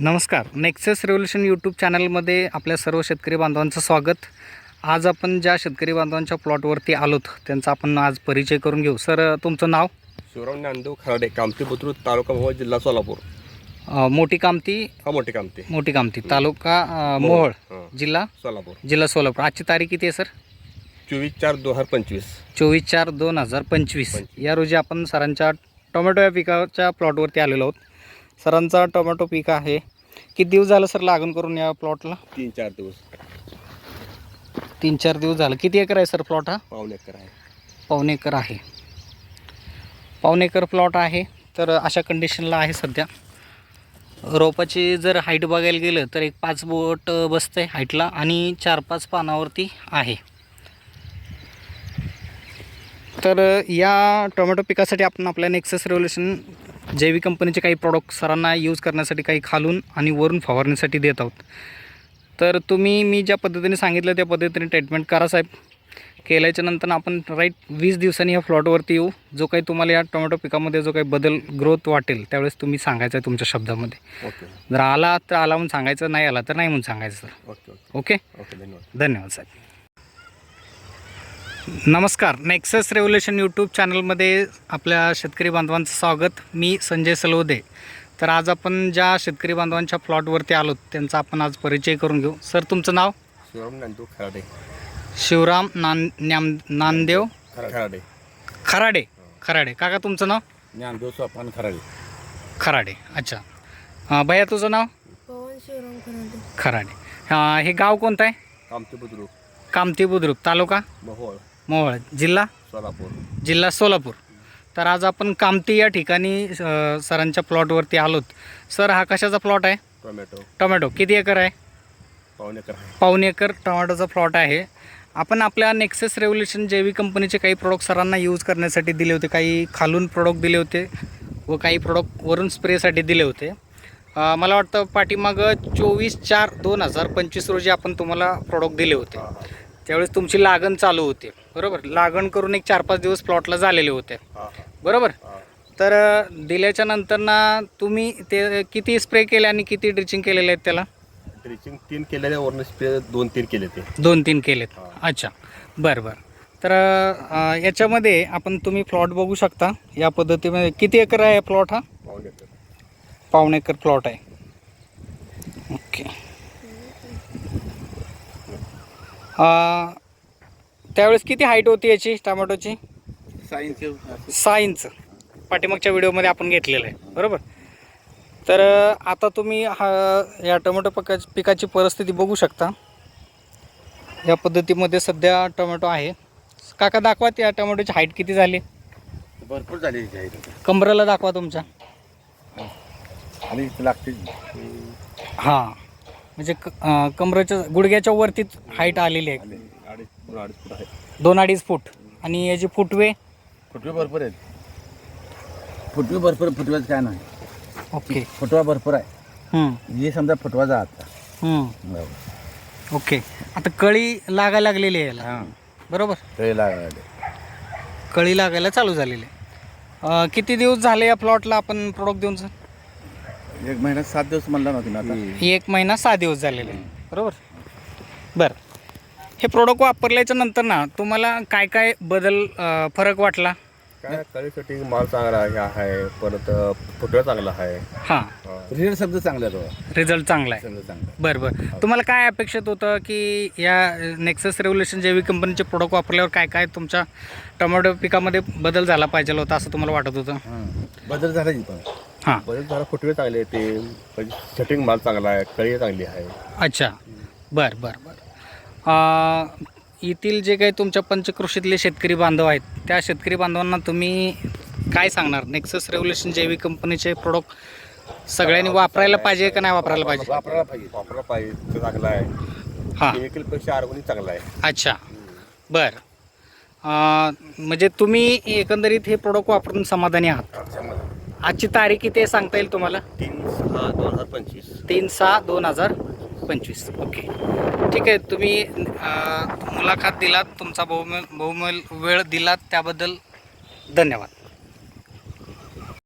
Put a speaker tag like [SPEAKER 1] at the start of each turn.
[SPEAKER 1] नमस्कार. Nexus revolution YouTube चॅनलमध्ये आपल्या सर्व शेतकरी बांधवांचं स्वागत. आज आपण ज्या शेतकरी बांधवांच्या प्लॉटवरती आलोत त्यांचा आपण आज परिचय करून घेऊ. सर तुमचं नाव?
[SPEAKER 2] शिवराम ज्ञानदेव खराडे कामती बुद्रुक तालुका मोहोळ जिल्हा सोलापूर.
[SPEAKER 1] अ, मोठी कामती?
[SPEAKER 2] हा मोठे कामते.
[SPEAKER 1] मोठी कामती. तालुका अ, मोहोळ
[SPEAKER 2] हां.
[SPEAKER 1] जिल्हा?
[SPEAKER 2] सोलापूर.
[SPEAKER 1] जिल्हा सोलापूर. आजची तारीख किती आहे सर?
[SPEAKER 2] चोवीस चार दोन हजार पंचवीस.
[SPEAKER 1] चोवीस चार दोन हजार पंचवीस. या रोजी आपण सरांच्या टोमॅटो या पिकाच्या प्लॉटवरती आलेलो आहोत. सरांचा टोमॅटो पीक आहे. किती दिवस झालं सर लागण करून या प्लॉटला
[SPEAKER 2] तीन चार दिवस.
[SPEAKER 1] तीन चार दिवस झालं. किती एकर आहे सर प्लॉट हा?
[SPEAKER 2] पाऊण एकर आहे.
[SPEAKER 1] पाऊण एकर आहे. पाऊण एकर प्लॉट आहे. तर अशा कंडिशनला आहे सध्या. रोपाची जर हाईट बघायला गेलं तर एक पाच बोट बसतं आहे हाईटला आणि चार पाच पानावरती आहे. तर या टोमॅटो पिकासाठी आपण आपल्या नेक्सस रेव्होल्युशन जैविक कंपनीचे काही प्रॉडक्ट सरांना यूज करण्यासाठी काही खालून आणि वरून फवारण्यासाठी देत आहोत. तर तुम्ही मी ज्या पद्धतीने सांगितलं त्या पद्धतीने ट्रीटमेंट करा साहेब. केल्याच्यानंतर आपण राईट वीस दिवसांनी ह्या प्लॉटवरती येऊ. जो काही तुम्हाला या टोमॅटो पिकामध्ये जो काही बदल ग्रोथ वाटेल त्यावेळेस तुम्ही सांगायचं आहे तुमच्या शब्दामध्ये.
[SPEAKER 2] ओके
[SPEAKER 1] जर आला तर आला म्हणून सांगायचं नाही आला तर नाही म्हणून सांगायचं sir.
[SPEAKER 2] Okay okay
[SPEAKER 1] okay
[SPEAKER 2] okay धन्यवाद.
[SPEAKER 1] धन्यवाद साहेब. नमस्कार. नेक्सस रेव्होल्युशन यूट्यूब चॅनलमध्ये आपल्या शेतकरी बांधवांचं स्वागत. मी संजय सलवदे तर आज आपण ज्या शेतकरी बांधवांच्या प्लॉटवरती आलो त्यांचा आपण आज परिचय करून घेऊ. सर तुमचं नाव?
[SPEAKER 2] शिवराम ज्ञानदेव खराडे.
[SPEAKER 1] शिवराम नान न्याम नानदेव
[SPEAKER 2] खराडे.
[SPEAKER 1] खराडे. खराडे. काका तुमचं नाव?
[SPEAKER 2] ज्ञानदेव सोपान खराडे.
[SPEAKER 1] खराडे. अच्छा. हां भैया तुझं नाव?
[SPEAKER 3] पवन शिवराम खराडे.
[SPEAKER 1] खराडे. हां हे गाव कोणतं आहे?
[SPEAKER 2] कामती बुद्रुक.
[SPEAKER 1] कामती बुद्रुक. तालुका?
[SPEAKER 2] मोहोळ
[SPEAKER 1] मोहोळ जिल्हा?
[SPEAKER 2] सोलापूर.
[SPEAKER 1] जिल्हा सोलापूर. तर आज आपण कामती या ठिकाणी अ, सरांच्या प्लॉटवरती आलोत. सर हा कशाचा प्लॉट आहे?
[SPEAKER 2] टोमॅटो.
[SPEAKER 1] टोमॅटो. किती एकर आहे?
[SPEAKER 2] पाऊण एकर आहे.
[SPEAKER 1] पाऊण एकर टोमॅटोचा प्लॉट आहे. आपण आपल्या नेक्सस रेव्होल्युशन जैविक कंपनीचे काही प्रोडक्ट सरांना यूज करण्यासाठी दिले होते काही खालून प्रोडक्ट दिले होते व काही प्रोडक्ट वरून स्प्रेसाठी दिले होते. अ, मला वाटतं पाठीमागं चोवीस चार दोन हजार पंचवीस रोजी आपण तुम्हाला प्रोडक्ट दिले होते. त्यावेळेस तुमची लागण चालू होते. बरोबर? लागण करून एक चार पाच दिवस प्लॉटला झालेले होते. बरोबर? तर दिल्याच्या नंतर ना तुम्ही ते किती स्प्रे केले आणि किती ड्रिचिंग केलेले आहेत त्याला?
[SPEAKER 2] ड्रिचिंग तीन केलेले वरून स्प्रे दोन तीन केले ते.
[SPEAKER 1] दोन तीन केलेत. अच्छा. बरं बरं. तर याच्यामध्ये आपण तुम्ही प्लॉट बघू शकता. या पद्धतीमध्ये किती एकर आहे प्लॉट हा?
[SPEAKER 2] पाऊण एकर.
[SPEAKER 1] प्लॉट आहे ओके अ, त्यावेळेस किती हाईट होती याची टोमॅटोची? सहा इंच पाठीमागच्या व्हिडिओमध्ये आपण घेतलेलं आहे. बरोबर? तर आता तुम्ही हा या टोमॅटो पिका पिकाची परिस्थिती बघू शकता. या पद्धतीमध्ये सध्या टोमॅटो आहे. काका दाखवा त्या टोमॅटोची हाईट किती झाली?
[SPEAKER 2] भरपूर झाले
[SPEAKER 1] कमरेला दाखवा तुमच्या.
[SPEAKER 2] आणि लागते
[SPEAKER 1] हां. म्हणजे क अ, कमरेच्या गुडघ्याच्या वरतीच हाईट आलेली आहे.
[SPEAKER 2] अडीच दोन अडीच फूट. आहे
[SPEAKER 1] दोन अडीच फूट आणि याची फुटवे?
[SPEAKER 4] फुटवे भरपूर आहेत. फुटवे भरपूर फुटव्याचं काय नाही.
[SPEAKER 1] ओके.
[SPEAKER 4] फुटवा भरपूर आहे.
[SPEAKER 1] हं,
[SPEAKER 4] हे समजा फुटवाचा आता
[SPEAKER 1] हं, ओके. आता कळी लागायला लागलेली आहे याला.
[SPEAKER 4] हां.
[SPEAKER 1] बरोबर?
[SPEAKER 4] ते लागले.
[SPEAKER 1] कळी लागायला चालू झालेली आहे. अ, किती दिवस झाले या प्लॉटला आपण प्रोडक्ट देऊन सर?
[SPEAKER 4] एक महिन्यात सात दिवस म्हणला नव्हती ना आता?
[SPEAKER 1] एक महिना सहा दिवस झालेले. आहे बरोबर? बरं. हे प्रोडक्ट वापरल्याच्या नंतर ना तुम्हाला काय काय बदल अ, फरक वाटला?
[SPEAKER 2] काय माल चांगला आहे आहे. परत फुटवा चांगला आहे.
[SPEAKER 1] हां.
[SPEAKER 4] रिझल्ट समजा चांगला आहे तो.
[SPEAKER 1] रिझल्ट चांगला आहे.
[SPEAKER 4] समजा चांगला आहे.
[SPEAKER 1] बरं बरं. तुम्हाला काय अपेक्षित होतं की या नेक्सस रेव्होल्युशन जैविक कंपनीचे प्रोडक्ट वापरल्यावर काय काय तुमच्या टोमॅटो पिकामध्ये बदल झाला पाहिजे होता असं तुम्हाला वाटत होतं?
[SPEAKER 4] हां बदल झाला की पण
[SPEAKER 1] हां.
[SPEAKER 2] बरेच झाला फुटवे चांगले ते. सेटिंग माल चांगला आहे कळी चांगली आहे.
[SPEAKER 1] अच्छा. बरं बरं बरं. येथील जे काही तुमच्या पंचकृषीतले शेतकरी बांधव आहेत त्या शेतकरी बांधवांना तुम्ही काय सांगणार? नेक्सस रेव्होल्युशन जैविक कंपनीचे प्रोडक्ट सगळ्यांनी वापरायला पाहिजे का नाही वापरायला पाहिजे?
[SPEAKER 4] वापरायला पाहिजे.
[SPEAKER 2] वापरला पाहिजे. ते चांगला आहे.
[SPEAKER 1] हां.
[SPEAKER 2] केमिकलपेक्षा आर्गोनिक चांगला आहे.
[SPEAKER 1] अच्छा. बरं. म्हणजे तुम्ही एकंदरीत हे प्रोडक्ट वापरून समाधानी आहात? आजची तारीख किती आहे सांगता येईल तुम्हाला?
[SPEAKER 2] तीन सहा दोन हजार पंचवीस.
[SPEAKER 1] तीन सहा दोन हजार पंचवीस. ओके. ठीक आहे तुम्ही अं, मुलाखत दिलात तुमचा बहुमूल बहुमूल वेळ दिलात त्याबद्दल धन्यवाद.